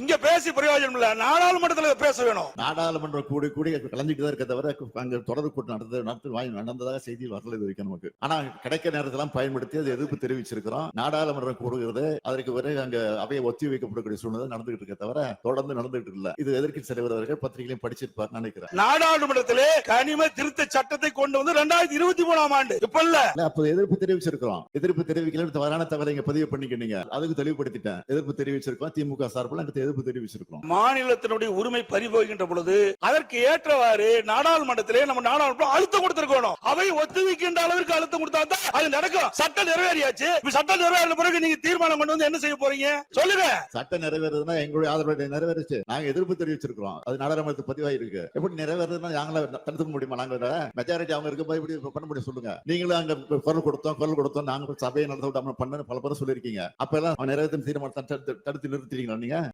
இங்க பேசி பிரயோஜனம் இல்ல. நாடாளுமன்றத்துல பேச வேணும். நாடாளுமன்றம் கூடி கூடி கலந்துட்டு தான் இருக்க தவிர அங்க தொடர் கூட்டம் நடந்தது நடத்து வாய் நடந்ததாக செய்தி வரல இது வரைக்கும் நமக்கு. ஆனா கிடைக்க நேரத்தெல்லாம் பயன்படுத்தி அது எதிர்ப்பு தெரிவிச்சிருக்கிறோம். நாடாளுமன்றம் கூடுகிறது. அதற்கு பிறகு அங்க அவையை ஒத்தி வைக்கப்படக்கூடிய சூழ்நிலை நடந்துகிட்டு இருக்க தவிர தொடர்ந்து நடந்துகிட்டு இல்ல. இது எதிர்க்கட்சி தலைவர் அவர்கள் பத்திரிகையிலும் படிச்சிருப்பார் நினைக்கிறேன். நாடாளுமன்றத்திலே கனிம திருத்த சட்டத்தை கொண்டு வந்து ரெண்டாயிரத்தி இருபத்தி மூணாம் ஆண்டு. இப்ப இல்ல. அப்ப எதிர்ப்பு தெரிவிச்சிருக்கிறோம். எதிர்ப்பு தெரிவிக்கல தவறான தவறை இங்க பதிவு பண்ணிக்கிட்டீங்க. அதுக்கு தெளிவுபடுத்திட்டேன். எதிர்ப்பு தெரிவிச்சிருக்கோம். திமுக சார்பில் எதிர்ப்பு தெரிவிச்சிருக்கோம் மாநிலத்தினுடைய உரிமை பறிபோகின்ற பொழுது அதற்கு ஏற்றவாறு நாடாளுமன்றத்திலே நம்ம நாடாளுமன்றம் அழுத்தம் கொடுத்திருக்கணும். அவை ஒத்துழைக்கின்ற அளவிற்கு அழுத்தம் கொடுத்தா தான் அது நடக்கும். சட்டம் நிறைவேறியாச்சு. சட்டம் நிறைவேறின பிறகு நீங்க தீர்மானம் கொண்டு வந்து என்ன செய்ய போறீங்க? சொல்லுங்க. சட்டம் நிறைவேறதுன்னா எங்களுடைய ஆதரவு நிறைவேறுச்சு. நாங்க எதிர்ப்பு தெரிவிச்சிருக்கிறோம். அது நாடாளுமன்றத்து பதிவாயிருக்கு. எப்படி நிறைவேறதுன்னா நாங்கள தடுத்துக்க முடியுமா? நாங்க மெஜாரிட்டி அவங்க இருக்க போய் இப்படி பண்ண முடியும் சொல்லுங்க. நீங்களும் அங்க குரல் கொடுத்தோம் குரல் கொடுத்தோம். நாங்க சபையை நடத்த விடாம பண்ண பல பேர் சொல்லியிருக்கீங்க. அப்ப எல்லாம் நிறைவேற்றும் தீர்மானத்தை தடுத்து- தடுத்து நிறுத்திட்டீங்களா நீங்க?